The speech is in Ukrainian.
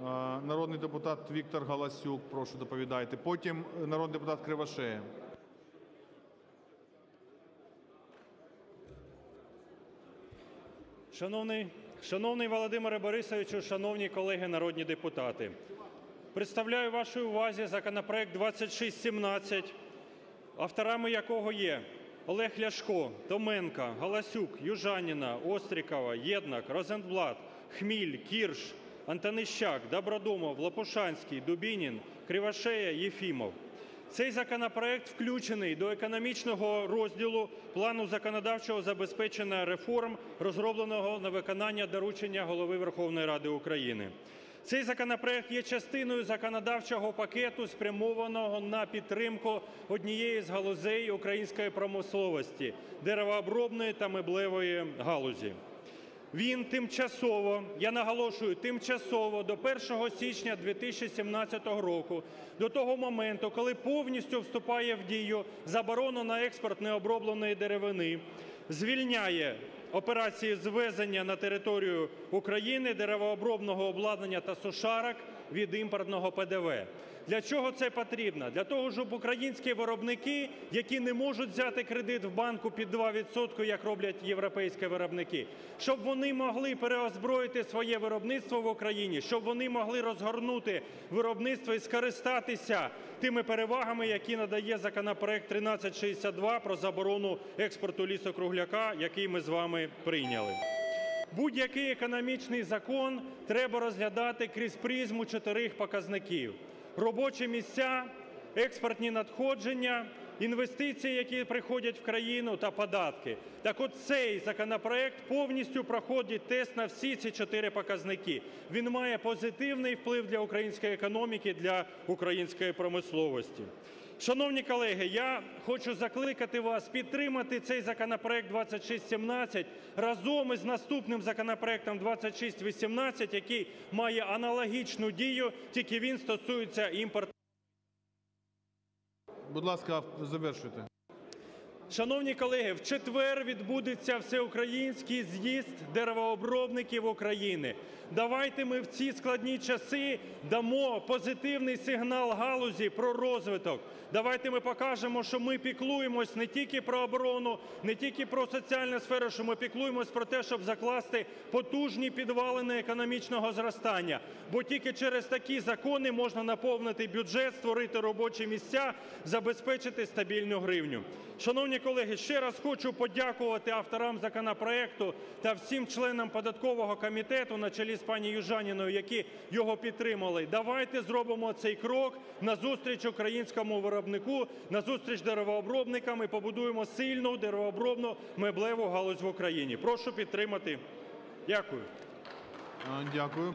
Народний депутат Віктор Галасюк, прошу доповідайте. Потім е, народний депутат Кривошея. Шановний, шановний Володимире Борисовичу, шановні колеги народні депутати, представляю вашій увазі законопроект 2617, авторами якого є Олег Ляшко, Томенко, Галасюк, Южаніна, Острікова, Єднак, Розенблат, Хміль, Кірш, Антонищак, Добродомов, Лопушанський, Дубінін, Кривошея, Єфімов. Цей законопроект включений до економічного розділу плану законодавчого забезпечення реформ, розробленого на виконання доручення Голови Верховної Ради України. Цей законопроект є частиною законодавчого пакету, спрямованого на підтримку однієї з галузей української промисловості – деревообробної та меблевої галузі. Він тимчасово, я наголошую, тимчасово до 1 січня 2017 року, до того моменту, коли повністю вступає в дію заборону на експорт необробленої деревини, звільняє операції звезення на територію України деревообробного обладнання та сушарок від імпортного ПДВ. Для чого це потрібно? Для того, щоб українські виробники, які не можуть взяти кредит в банку під 2 відсотки, як роблять європейські виробники, щоб вони могли переозброїти своє виробництво в Україні, щоб вони могли розгорнути виробництво і скористатися тими перевагами, які надає законопроект 1362 про заборону експорту лісу-кругляка, який ми з вами прийняли. Будь-який економічний закон треба розглядати крізь призму чотирьох показників: робочі місця, експортні надходження, інвестиції, які приходять в країну, та податки. Так от цей законопроект повністю проходить тест на всі ці чотири показники. Він має позитивний вплив для української економіки, для української промисловості. Шановні колеги, я хочу закликати вас підтримати цей законопроект 2617 разом із наступним законопроектом 2618, який має аналогічну дію, тільки він стосується імпорту. Будь ласка, завершуйте. Шановні колеги, в четвер відбудеться всеукраїнський з'їзд деревообробників України. Давайте ми в ці складні часи дамо позитивний сигнал галузі про розвиток. Давайте ми покажемо, що ми піклуємось не тільки про оборону, не тільки про соціальну сферу, що ми піклуємось про те, щоб закласти потужні підвалини економічного зростання. Бо тільки через такі закони можна наповнити бюджет, створити робочі місця, забезпечити стабільну гривню. Шановні колеги, ще раз хочу подякувати авторам законопроекту та всім членам податкового комітету на чолі з пані Южаніною, які його підтримали. Давайте зробимо цей крок назустріч українському виробнику, назустріч деревообробникам і побудуємо сильну деревообробну меблеву галузь в Україні. Прошу підтримати. Дякую. Дякую.